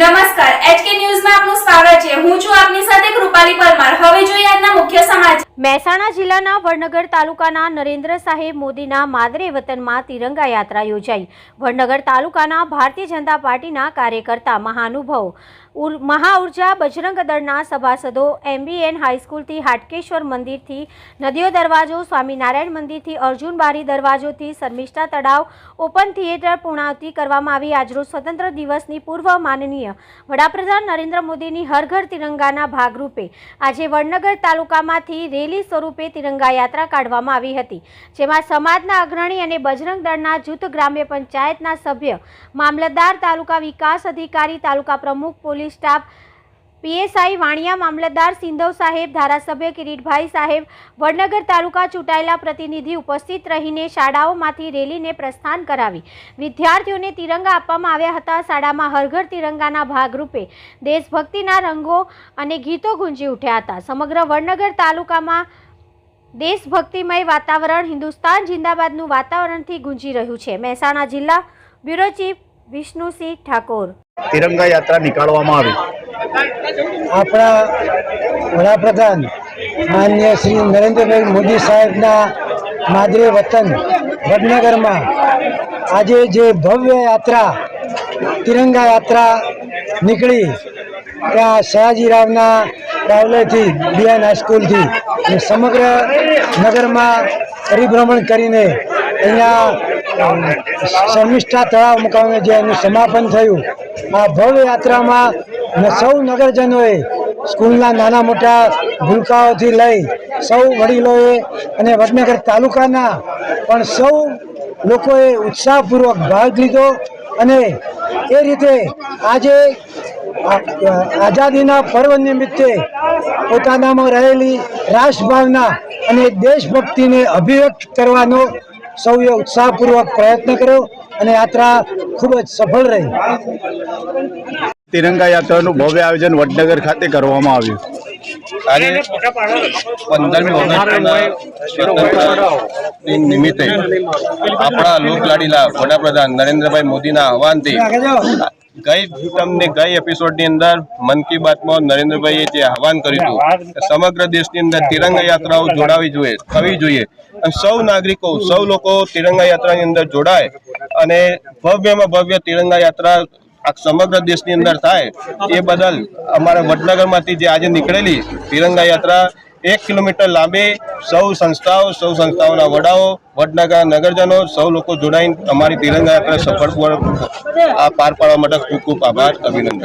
નમસ્કાર એચકે ન્યૂઝમાં આપનું સ્વાગત છે. હું છું આપની સાથે કૃપાલી પરમાર. હવે જોઈએ આજના મુખ્ય સમાચાર. મહેસાણા જિલ્લાના વડનગર તાલુકાના નરેન્દ્ર સાહેબ મોદીના માદરે વતનમાં તિરંગા યાત્રા યોજાઈ. વડનગર તાલુકાના ભારતીય જનતા પાર્ટીના કાર્યકર્તા મહાનુભાવો મહાઉર્જા બજરંગ દળના સભાસદો એમબીએન હાઈસ્કૂલથી હાટકેશ્વર મંદિરથી નદીઓ દરવાજો, સ્વામિનારાયણ મંદિરથી અર્જુન બારી દરવાજોથી શર્મિષ્ઠા તળાવ, ઓપન થિયેટર પૂર્ણાવતી કરવામાં આવી. આજરોજ સ્વતંત્ર દિવસની પૂર્વ માનનીય વડાપ્રધાન નરેન્દ્ર મોદીની હરઘર તિરંગાના ભાગરૂપે આજે વડનગર તાલુકામાંથી રેલી સ્વરૂપે તિરંગા યાત્રા કાઢવામાં આવી હતી. જેમાં સમાજના અગ્રણી અને બજરંગ દળના જૂથ ગ્રામ્ય પંચાયતના સભ્ય, મામલતદાર તાલુકા વિકાસ અધિકારી, તાલુકા પ્રમુખ, પોલીસ સ્ટાફ પીએસઆઈ વાણિયા મામલતદાર સિંધવ સાહેબ, ધારાસભ્ય કિરીટભાઈ સાહેબ, વડનગર તાલુકા ચૂંટાયેલા પ્રતિનિધિ ઉપસ્થિત રહીને શાળાઓમાંથી રેલીને પ્રસ્થાન કરાવી. વિદ્યાર્થીઓને તિરંગા આપવામાં આવ્યા હતા. શાળામાં હરઘર તિરંગાના ભાગરૂપે દેશભક્તિના રંગો અને ગીતો ગુંજી ઉઠ્યા હતા. સમગ્ર વડનગર તાલુકામાં દેશભક્તિમય વાતાવરણ, હિન્દુસ્તાન જિંદાબાદનું વાતાવરણથી ગુંજી રહ્યું છે. મહેસાણા જિલ્લા બ્યુરો ચીફ વિષ્ણુસિંહ ઠાકોર તિરંગા યાત્રા નીકાળવામાં આવી. આપણા વડાપ્રધાન માન્ય શ્રી નરેન્દ્રભાઈ મોદી સાહેબના માદરે વતન વડનગરમાં આજે જે ભવ્ય યાત્રા, તિરંગા યાત્રા નીકળી, ત્યાં સયાજીરાવના બાવલેથી બીએન હાઈસ્કૂલથી સમગ્ર નગરમાં પરિભ્રમણ કરીને અહીંયા શર્મિષ્ઠા તળાવ મુકામે જે એનું સમાપન થયું, આ ભવ્ય યાત્રામાં સૌ નગરજનોએ સ્કૂલના નાના મોટા ભૂલકાઓથી લઈ સૌ વડીલોએ અને વડનગર તાલુકાના પણ સૌ લોકોએ ઉત્સાહપૂર્વક ભાગ લીધો અને એ રીતે આજે આઝાદીના પર્વ નિમિત્તે પોતાનામાં રહેલી રાષ્ટ્રભાવના અને દેશભક્તિને અભિવ્યક્ત કરવાનો સૌએ ઉત્સાહપૂર્વક પ્રયત્ન કર્યો અને યાત્રા ખૂબ જ સફળ રહી. તિરંગા યાત્રાનું ભવ્ય આયોજન વડનગર ખાતે કરવામાં આવ્યું. અને પંદરમી ઓગસ્ટના નિમિત્તે આપણા લોકલાડીલા વડાપ્રધાન નરેન્દ્રભાઈ મોદીના આહવાનથી ગઈ તમને ગઈ એપિસોડની અંદર મન કી બાતમાં નરેન્દ્રભાઈએ જે આહવાન કર્યું હતું કે સમગ્ર દેશની અંદર તિરંગા યાત્રાઓ જોડાવી જોઈએ થવી જોઈએ. અને સૌ નાગરિકો સૌ લોકો તિરંગા યાત્રાની અંદર જોડાય અને ભવ્યમાં ભવ્ય તિરંગા યાત્રા આ સમગ્ર દેશની અંદર થાય એ બદલ અમારા વડનગરમાંથી જે આજે નીકળેલી તિરંગા યાત્રા એક કિલોમીટર લાંબી સૌ સંસ્થાઓ, સૌ સંસ્થાઓના વડાઓ, વડનગર નગરજનો, સૌ લોકો જોડાઈને અમારી તિરંગા યાત્રા સફળ આ પાર પાડવા માટે ખૂબ ખૂબ આભાર, અભિનંદન.